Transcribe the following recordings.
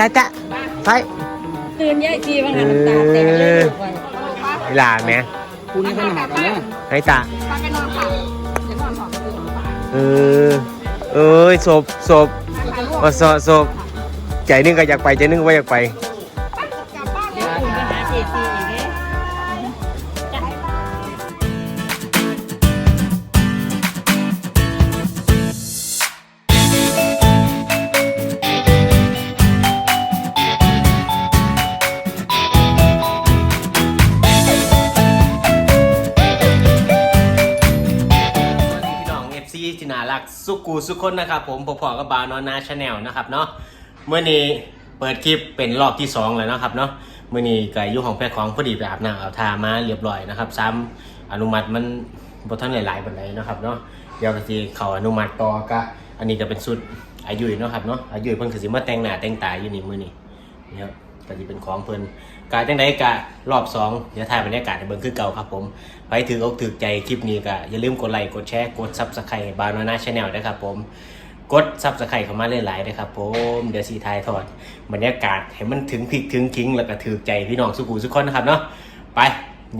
จ้าจ้าไปตื่นยายจีว่าหันตาแตกเลยลูกว่าเวลาไหมพรุ่งนี้เขาหนักกันนะให้ตาป้าไปนอนค่ะเดี๋ยวนอนสองคืนเออเอ้ยศพศพมาสอศพใจหนึงก็อยากไปใจหนึงก็บ่อยากไป สุคนนะครับผมพอๆกับบาวนอนนาชาแนลนะครับเนาะเมื่อนี้เปิดคลิปเป็นรอบที่ 2 แล้วนะครับเนาะเมื่อนี้ก็อยู่ของแพทย์ของพอดีไปอาบน้ำเอาทามาเรียบร้อยนะครับ ซ้ำอนุมัติมันบทท่านหลายๆบันไหนะครับเนาะเดี๋ยวก็สิเขาอนุมัติต่อก็อันนี้ก็เป็นสุดอายุเนาะครับเนาะอายุเพิ่งคือสิมาแต่งหน้าแต่งตาอยู่นี่มื้อนี้ นะครับก็สิเป็นของเพิ่นกาจังไดกะรอบสองเดี๋ยวถ่ายบรรยากาศให้เบิ่งคือเก่าครับผมไปถืออกถือใจคลิปนี้ก็อย่าลืมกดไลค์กดแชร์กดซับสไครต์บานาน่าชาแนลด้วยครับผมกดซับสไครต์เข้ามาหลายๆนะครับผมเดี๋ยวสีทายทอดบรรยากาศให้มันถึงพริกถึงคิงแล้วก็ถือใจพี่น้องสุกูสุกคนนะครับเนาะไป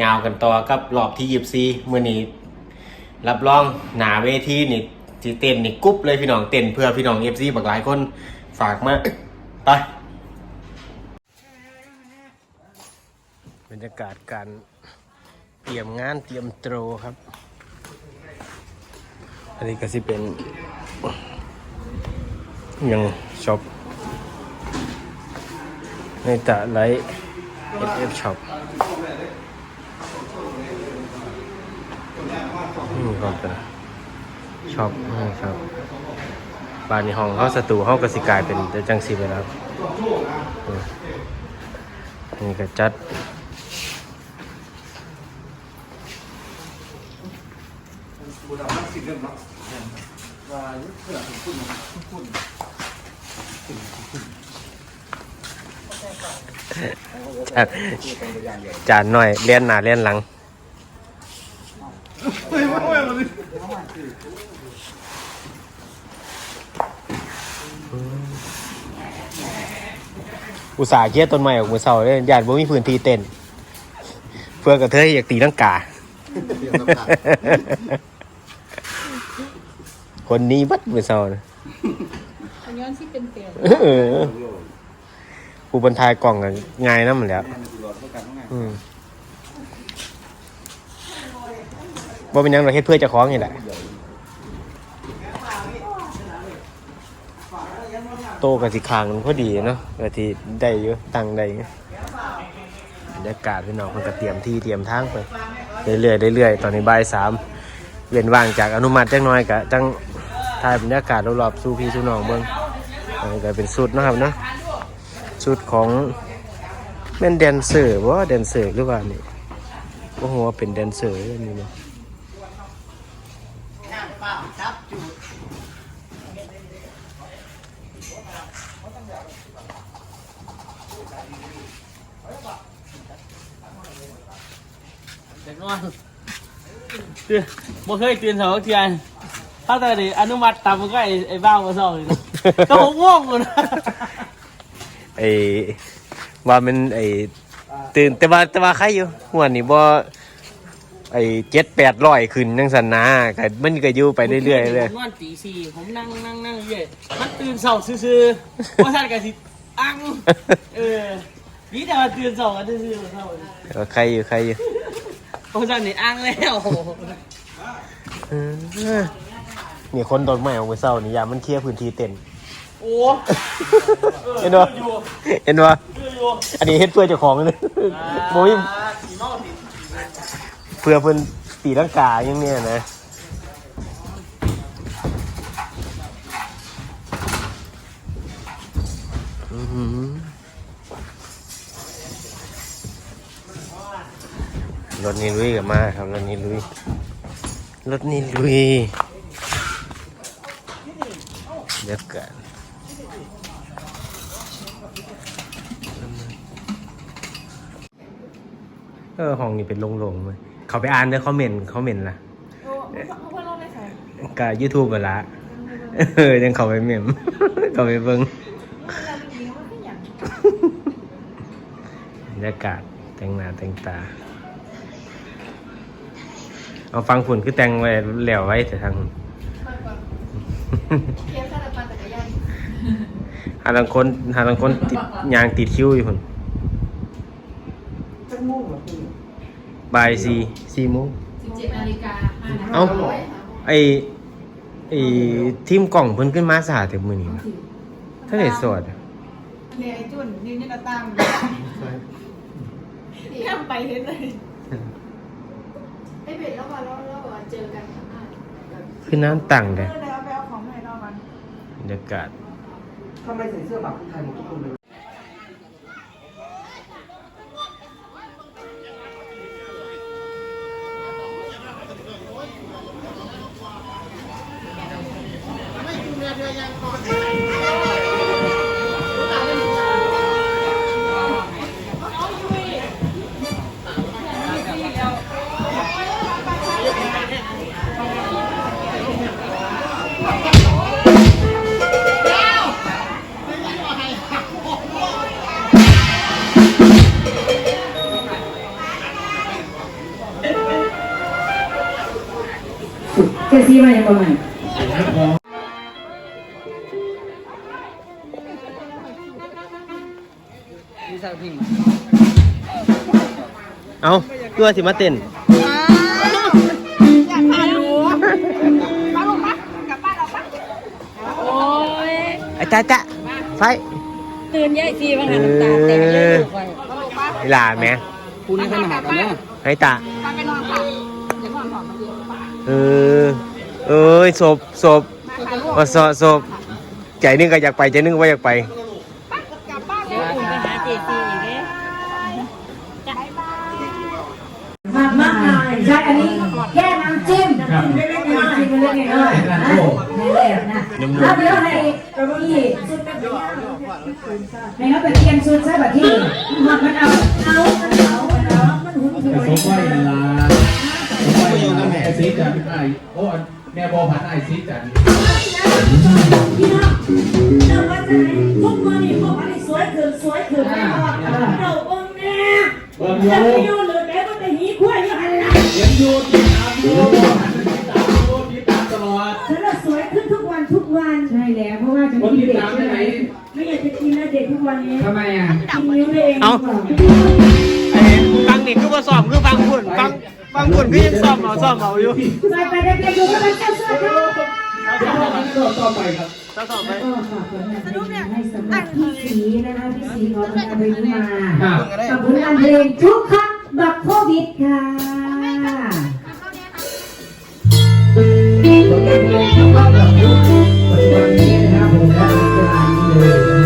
ยาวกันต่อกับรอบที่ยิบซีมื่อนี้รับรองหนาเวทีนี่จีเต้นนี่กุ๊บเลยพี่น้องเต้นเพื่อพี่น้องเอฟซีบางหลายคนฝากมาไป บรรยากาศการเตรียมงานเตรียมโตรครับ อันนี้ก็สิเป็นยังช็อปในตะไลท์ SF Shop นี่ก่อนเป็นช็อปนะครับบ้านในห้องเขาสตูเขากสิกลายเป็นจังสีไปแล้วนี่ก็จัด ครับนี่นี่ก็จัดจานจานหน่อยเลี้ยนหน้าเลี้ยนหลังอุตส่าห์เคี่ยต้นไม้ออกมือเสาเลยญาติบ่มีพื้นที่เต้นเพื่อกระเทยอยากตีลังกา คนนี้บัดมือเสานะอันย้อนที่เป็นเตียงเออผู้บรรทายกล่องกันง่ายนะมันแหล้วอืมบ่เป็นหยังเราเฮ็ดเพื่อเจะคล้าของนี่แหละ โตกับสิคางมันพอดีเนาะก็ที่ได้อยู่ตังค์ได้อยู่บรรยากาศพี่น้องมันก็เตรียมที่เตรียมทางไปเรื่อยๆเรื่อยๆตอนนี้บ่ายสามเวียนว่างจากอนุมัติจักหน้อยกะจัง ถ่ายบรรยากาศรอบๆสู่พี่สู่น้องเบิ่งอันนี้ก็เป็นสุดนะครับนะสุดของแม่นแดนเซอร์บ่แดนเซอร์หรือว่านี่บ่ฮู้ว่าเป็นแดนเซอร์อันนี้เนาะเด็กนอนตื่นบ่เคยตื่นสองเทียน ถ้าแต่ดิอนุมัติตามมันก็ไอ้ไอ้บ้ามาสองเลยนะก็ผมง่วงเลยนะไอ้ว่ามันไอ้ตื่นแต่ว่าแต่ว่าใครอยู่หัวนี่บ่ไอ้เจ็ดแปดร้อยขึ้นจังสันนะก็มันก็อยู่ไปเรื่อยๆเลยผมนอนตีสี่ผมนั่งนั่งนั่งเรื่อยมันตื่นเสาซื่อๆเพราะท่านกันสิอังเออนี่แต่ว่าตื่นสองกันซื่อๆเท่าเลยเออใครอยู่ใครอยู่เพราะท่านนี่อังแล้วเออ นี่คนต้นไม้ของมือเศร้านี่ยามมันเคลียร์พื้นที่เต็นโอ้เห็นบ่เห็นบ่อันนี้เฮ็ดเพื่อเจ้าของเลยโมยสีเมาสีเพื่อเพิ่นตีลังกาอย่างเนี้ยนะอื้อหือรถนี้ลุยกับมาครับรถนี้ลุยรถนี้ลุย เดี๋ยวกันเออห้องนี้เป็นโล่งๆเลยเขาไปอ่านเด้อคอมเมนต์คอมเมนต์ล่ะโอ้เขาเพิ่งลงเลยค่ะกับยูทูบเวละเออยังเขาไปเมมเขาไปเบิ้งเราเป็นหญิงว่าเป็นอย่างรรยากาศแต่งหน้าแต่งตา เอาฟังฝุ่นคือแต่งไว้แล้วไว้แต่ทาง หาทางคนหาทางคนติดยางติดคิ้วอยู่คนบ่ายสี่สี่โมง17นาฬิกา5นาทีเอ้าไอไอทีมกล่องเพิ่นขึ้นมาสาแต่มือนี้นะถ้าได้สดอะเนี่ยไอ้จุนนี่นี่ก็ตั้งแค่ไปเห็นเลยไอ้เบ็ดแล้วมาแล้วแล้วบอกว่าเจอกันข้างหน้าคือน้ำต่างเลยเออเดี๋ยวเอาไปเอาของให้นอกมันบรรยากาศ ทำไมใส่เสื้อแบบคนไทยหมดทุกคนเลยเจซี่มาอยังก่อน มาณมีสักพิงเอาตัวสิมาเต้นอยากพาหนูมาลงปะกลับบ้านเราปะโอ้ยไอ้จ้าจ้าไฟตื่นยายซีมาหาน้ำตาแตกเลยลูกไปมาลงปะเวลาแม่คุณนี่ขนาดกันเนี่ยให้ตาพาไปนอนค่ะเดี๋ยวก่อนถอดมาเดียวปะเออ เอ้ยศพศพมาค่ะลูกว่าศพศพใจหนึงก็อยากไปใจหนึงก็บ่อยากไปกลับบ้านเลยคุณไปหาเจซีอีกเลยมากมากหน่อยใช่อันนี้แค่น้ำจิ้มน้ำจิ้มเล็กๆน้อยๆเล็กๆน้อยๆนะในแบบนะแล้วเดี๋ยวให้ที่ให้เขาไปเตรียมชุดใช่ป่ะที่มันมันเอาเอามันเอามันเอามันหุ่นสวยผมว่าเวลาผมว่าอยู่กับแม่ซีจันไอโอ้ แม่บอผัดไอซีจันพี่น้องเราว่าจะให้พวกมันนี่พวกมันนี่สวยขึ้นสวยขึ้นไม่พอเราเบิ่งแน่เบิ่งจะโยไปอยู่หรือแกก็จะหีขั้วอยู่หันหลังเห็นยูติดตามยูติดตามยูติดตามตลอดฉันน่ะสวยขึ้นทุกวันทุกวันใช่แล้วเพราะว่าจะคนกินติดเด็กตามใช่ที่ไหไหมนไม่อยากจะกินนะเด็กทุกวันนี้ทำไมอะกินนิ้วตัวเองเอ้าไอ้ฟังนี่คือว่าซ้อมคือฟังฝุ่นฟัง บางคนก็ยังซ่อมเอาซ่อมเอาอยู่ไปไปเด็กเดูกันเจ้าเสื้อค่ะต่อไปครับต่อไปสรุปเนี่ยให้สำหรับพี่สีนะคะพี่สีขอทำอะไรมาขอบคุณอันเพลงทุกครั้งบักโควิดค่ะปับนนี้นะครับผมได้เานเลย